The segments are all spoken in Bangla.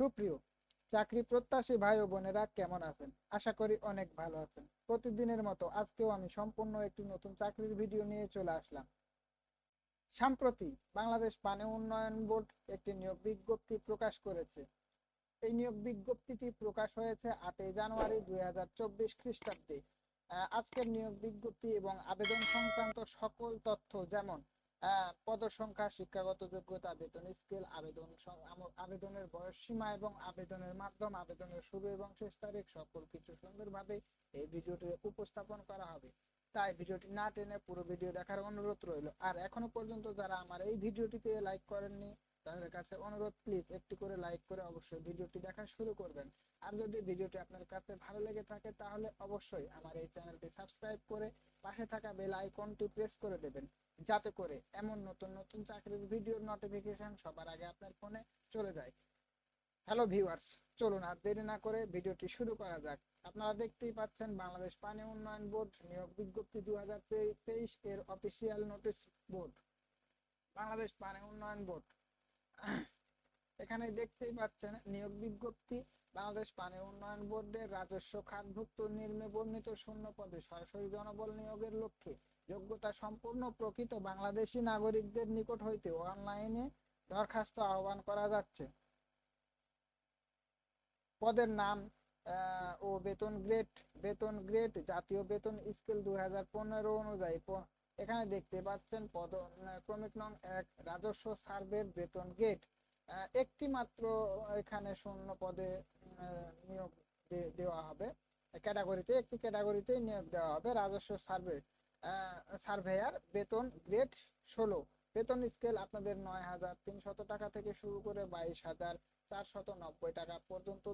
সুপ্রিয়, চাকরি প্রত্যাশী ভাই ও বোনেরা কেমন আছেন? আশা করি অনেক ভালো আছেন। প্রতিদিনের মতো আজকেও আমি সম্পূর্ণ একটি নতুন চাকরির ভিডিও নিয়ে চলে আসলাম। সম্প্রতি বাংলাদেশ পানি উন্নয়ন বোর্ড একটি নিয়োগ বিজ্ঞপ্তি প্রকাশ করেছে। এই নিয়োগ বিজ্ঞপ্তিটি প্রকাশ হয়েছে আটই জানুয়ারি দুই হাজার চব্বিশ খ্রিস্টাব্দে। আজকের নিয়োগ বিজ্ঞপ্তি এবং আবেদন সংক্রান্ত সকল তথ্য যেমন আহ, পদসংখ্যা শিক্ষাগত যোগ্যতা বেতন স্কেল আবেদন আবেদনের বয়স সীমা এবং আবেদনের মাধ্যম আবেদনের শুরু এবং শেষ তারিখ সকল কিছু সুন্দরভাবে এই ভিডিওটি উপস্থাপন করা হবে। তাই ভিডিওটি না টেনে পুরো ভিডিও দেখার অনুরোধ রইল। আর এখনও পর্যন্ত যারা আমার এই ভিডিওটিতে লাইক করেননি তাদের কাছে অনুরোধ প্লিজ একটি করে লাইক করে অবশ্যই ভিডিওটি দেখা শুরু করবেন। আর যদি ভিডিওটি আপনার কাছে ভালো লেগে থাকে, তাহলে অবশ্যই আমার এই চ্যানেলটি সাবস্ক্রাইব করে পাশে থাকা বেল আইকনটি প্রেস করে দেবেন, যাতে করে এমন নতুন নতুন চাকরির ভিডিওর নোটিফিকেশন সবার আগে আপনার ফোনে চলে যায়। হ্যালো ভিউয়ার্স চলুন আর দেরি না করে ভিডিওটি শুরু করা যাক। আপনারা দেখতেই পাচ্ছেন বাংলাদেশ পানি উন্নয়ন বোর্ড নিয়োগ বিজ্ঞপ্তি দু হাজার তেইশ এর অফিসিয়াল নোটিশ বোর্ড বাংলাদেশ পানি উন্নয়ন বোর্ড। এখানে দেখতেই পাচ্ছেন, নিয়োগ বিজ্ঞপ্তি, বাংলাদেশ পানি উন্নয়ন বোর্ডের রাজস্ব খাতভুক্ত নির্মে বর্ণিত শূন্য পদে সরাসরি জনবল নিয়োগের লক্ষ্যে যোগ্যতা সম্পূর্ণ প্রকৃত বাংলাদেশী নাগরিকদের নিকট হইতে অনলাইনে দরখাস্ত আহ্বান করা যাচ্ছে। পদের নাম ও বেতন গ্রেড বেতন গ্রেড জাতীয় বেতন স্কেল দুই হাজার পনেরো অনুযায়ী এখানে দেখতে পাচ্ছেন পদ ক্রমিক নং এক, রাজস্ব সার্ভের বেতন গেট একটি মাত্র এখানে শূন্য পদে নিয়োগ দেওয়া হবে। ক্যাটাগরিতে, একটি ক্যাটাগরিতে নিয়োগ দেওয়া হবে রাজস্ব সার্ভে সার্ভেয়ার বেতন গ্রেড ষোলো। বেতন স্কেল আপনাদের নয় হাজার তিনশত টাকা থেকে শুরু করে বাইশ হাজার চারশত নব্বই টাকা পর্যন্ত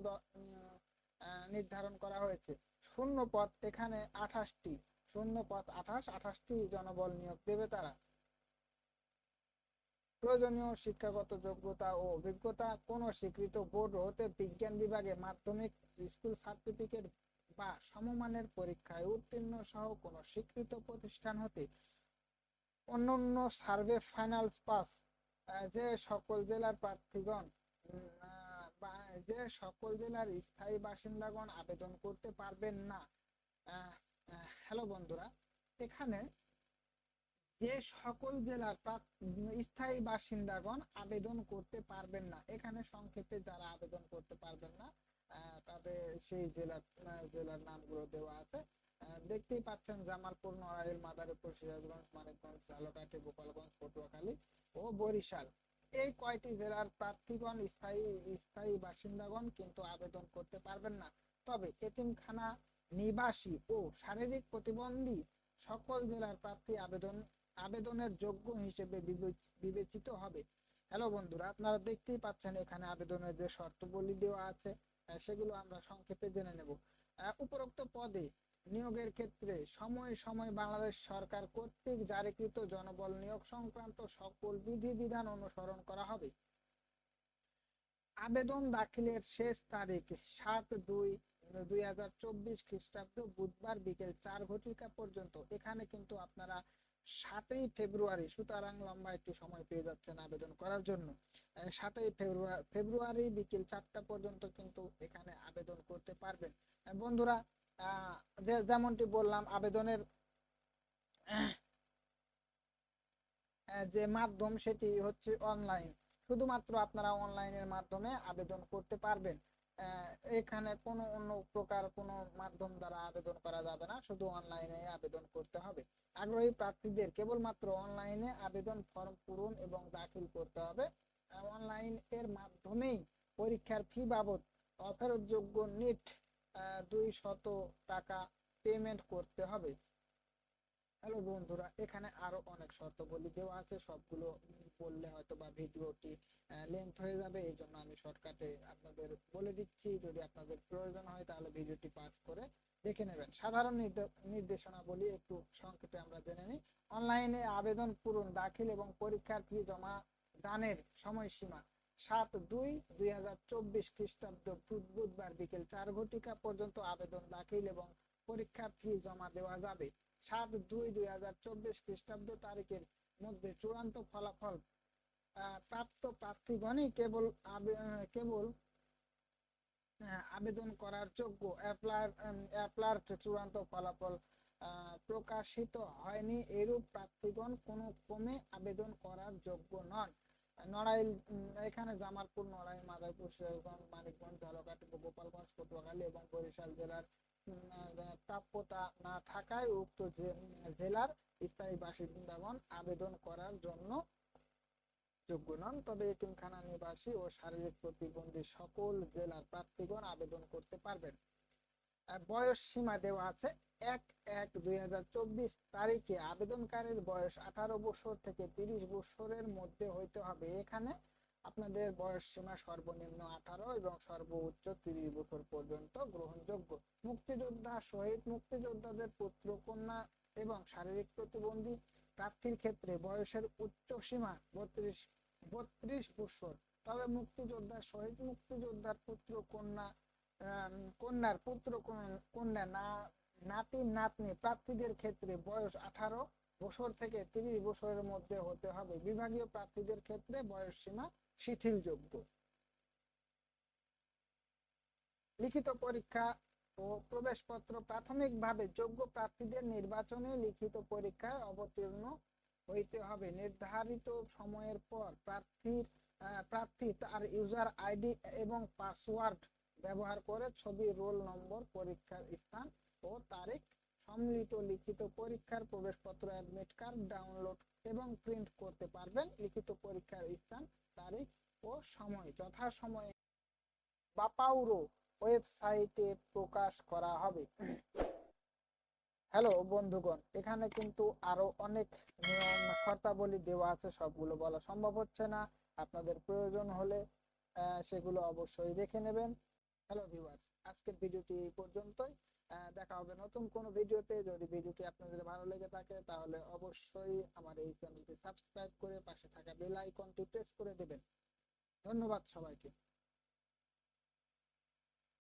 নির্ধারণ করা হয়েছে। শূন্য পদ এখানে আঠাশটি। শূন্য পদ আঠাশ, আঠাশটি জনবল নিয়োগ দেবে তারা। প্রয়োজনীয় শিক্ষাগত যোগ্যতা ও অভিজ্ঞতা, কোন স্বীকৃত বোর্ড হতে বিজ্ঞান বিভাগে মাধ্যমিক, স্কুল সার্টিফিকেট বা সমমানের পরীক্ষায় উত্তীর্ণ সহ কোন স্বীকৃত প্রতিষ্ঠান হতে অন্যান্য সার্ভে ফাইনাল পাস। যে সকল জেলার প্রার্থীগণ যে সকল জেলার স্থায়ী বাসিন্দাগণ আবেদন করতে পারবেন না। হ্যালো বন্ধুরা, এখানে যে সকল জেলার স্থায়ী বাসিন্দাগণ আবেদন করতে পারবেন না, এখানে সংক্ষেপে যারা আবেদন করতে পারবেন না তাদের সেই জেলার জেলার নামগুলো দেওয়া আছে। দেখতেই পাচ্ছেন জামালপুর, নড়াইল, মাদারীপুর, সিরাজগঞ্জ, মানিকগঞ্জ, ঝালকাঠি, গোপালগঞ্জ, পটুয়াখালী ও বরিশাল। এই কয়টি জেলার প্রার্থীগণ স্থায়ী স্থায়ী বাসিন্দাগণ কিন্তু আবেদন করতে পারবেন না। তবে এতিমখানা নিবাসী ও শারীরিক প্রতিবন্ধী সকল জেলার প্রার্থী আবেদন, আবেদনের যোগ্য হিসেবে বিবেচিত হবে। হ্যালো বন্ধুরা, আপনারা দেখতেই পাচ্ছেন এখানে আবেদনের যে শর্তবলী দেওয়া আছে সেগুলো আমরা সংক্ষেপে জেনে নেব। উপরোক্ত পদে নিয়োগের ক্ষেত্রে সময় সময় বাংলাদেশ সরকার কর্তৃক জারিকৃত জনবল নিয়োগ সংক্রান্ত সকল বিধিবিধান অনুসরণ করা হবে। আবেদন দাখিলের শেষ তারিখ সাত দুই দুই হাজার চব্বিশ খ্রিস্টাব্দ বুধবার বিকেল চার ঘটিকা পর্যন্ত। এখানে কিন্তু আপনারা সাতই ফেব্রুয়ারি সুতরাং লম্বা একটি সময় পেয়ে যাচ্ছেন আবেদন করার জন্য। সাতই ফেব্রুয়ারি ফেব্রুয়ারি বিকেল চারটা পর্যন্ত কিন্তু এখানে আবেদন করতে পারবেন। বন্ধুরা যেমনটি বললাম, আবেদনের যে মাধ্যম সেটি হচ্ছে অনলাইন। শুধুমাত্র আপনারা অনলাইনের মাধ্যমে আবেদন করতে পারবেন। এখানে কোনো অন্য প্রকার কোনো মাধ্যম দ্বারা আবেদন করা যাবে না, শুধু অনলাইনে আবেদন করতে হবে। আগ্রহী প্রার্থীদের কেবলমাত্র অনলাইনে আবেদন ফর্ম পূরণ এবং দাখিল করতে হবে। অনলাইন এর মাধ্যমেই পরীক্ষার ফি বাবদ অফেরতযোগ্য নিট দুই শত টাকা পেমেন্ট করতে হবে। হ্যালো বন্ধুরা, এখানে আরও অনেক শর্তাবলী দেওয়া আছে। সবগুলো বললে হয়তো বা ভিডিওটি লেন্থ হয়ে যাবে। এই জন্য আমি শর্টকাটে আপনাদের বলে দিচ্ছি, যদি আপনাদের প্রয়োজন হয় তাহলে ভিডিওটি পাস করে দেখে নেবেন। সাধারণ নির্দে- নির্দেশনাবলী একটু সংক্ষেপে আমরা জেনে নিই। অনলাইনে আবেদন পূরণ, দাখিল এবং পরীক্ষার ফি জমা দানের সময়সীমা সাত দুই দুই হাজার চব্বিশ খ্রিস্টাব্দ বুধ- বুধবার বিকেল চার ঘটিকা পর্যন্ত আবেদন, দাখিল এবং পরীক্ষার ফি জমা দেওয়া যাবে। সাত দুই দুই হাজার চব্বিশ খ্রিস্টাব্দ তারিখের মধ্যে চূড়ান্ত ফলাফল প্রাপ্ত প্রার্থীগণই কেবল কেবল আবেদন করার যোগ্য। অ্যাপ্লার চূড়ান্ত ফলাফল প্রকাশিত হয়নি। এরূপ প্রার্থীগণ কোনো ক্রমে আবেদন করার যোগ্য নন। নড়াইল এখানে জামালপুর, নড়াইল, মাদারপুর, শেরগঞ্জ, মানিকগঞ্জ, ঝালকাঠি, গোপালগঞ্জ, পটুয়াখালী এবং বরিশাল জেলার প্রাপ্যতা না থাকায় উক্ত জেলার স্থায়ী বাসিন্দাগণ আবেদন করার জন্য যোগ্য নন। তবে এতিমখানা নিবাসী ও শারীরিক প্রতিবন্ধী সকল জেলার প্রার্থীগণ আবেদন করতে পারবেন। বয়স সীমা দেওয়া আছে এক এক দুই তারিখে। আবেদনকারীর বয়স আঠারো বছর থেকে তিরিশ বছরের মধ্যে হইতে হবে। এখানে আপনাদের বয়স সীমা সর্বনিম্ন আঠারো এবং সর্বোচ্চ তিরিশ বছর পর্যন্ত গ্রহণযোগ্য। মুক্তিযোদ্ধা, শহীদ মুক্তিযোদ্ধাদের পুত্র, কন্যা এবং শারীরিক প্রতিবন্ধী প্রার্থীর ক্ষেত্রে বয়সের উচ্চ সীমা বত্রিশ বত্রিশ বছর তবে মুক্তিযোদ্ধা, শহীদ মুক্তিযোদ্ধার পুত্র, কন্যা কন্যার পুত্র কন্যা, না, নাতি, নাতনি প্রার্থীদের ক্ষেত্রে বয়স আঠারো বছর থেকে তিরিশ বছরের মধ্যে হতে হবে। বিভাগীয় প্রার্থীদের ক্ষেত্রে বয়স সীমা শিথিলযোগ্য লিখিত পরীক্ষা ও প্রবেশপত্র প্রাথমিকভাবে যোগ্য প্রার্থীদের নির্বাচনে লিখিত পরীক্ষায় অবতীর্ণ হইতে হবে। নির্ধারিত সময়ের পর প্রার্থীর প্রার্থী তার ইউজার আইডি এবং পাসওয়ার্ড ব্যবহার করে ছবি রোল নম্বর, পরীক্ষার স্থান ও তারিখ সম্মিলিত লিখিত পরীক্ষার প্রবেশপত্র অ্যাডমিট কার্ড ডাউনলোড এবং প্রিন্ট করতে পারবেন। লিখিত পরীক্ষার স্থান, তারিখ ও সময়, যথাসময়ে বাপাউরো ওয়েবসাইটে প্রকাশ করা হবে। হ্যালো বন্ধুগণ, এখানে কিন্তু আরও অনেক নিয়ম শর্তাবলী দেওয়া আছে, সবগুলো বলা সম্ভব হচ্ছে না। আপনাদের প্রয়োজন হলে সেগুলো অবশ্যই দেখে নেবেন। হ্যালো ভিউয়ার্স আজকের ভিডিওটি এই পর্যন্তই। দেখা হবে। নতুন কোনো ভিডিওতে যদি ভিডিওটি আপনাদের ভালো লেগে থাকে, তাহলে অবশ্যই আমার এই চ্যানেলটি সাবস্ক্রাইব করে পাশে থাকা বেল আইকনটি প্রেস করে দেবেন। ধন্যবাদ সবাইকে।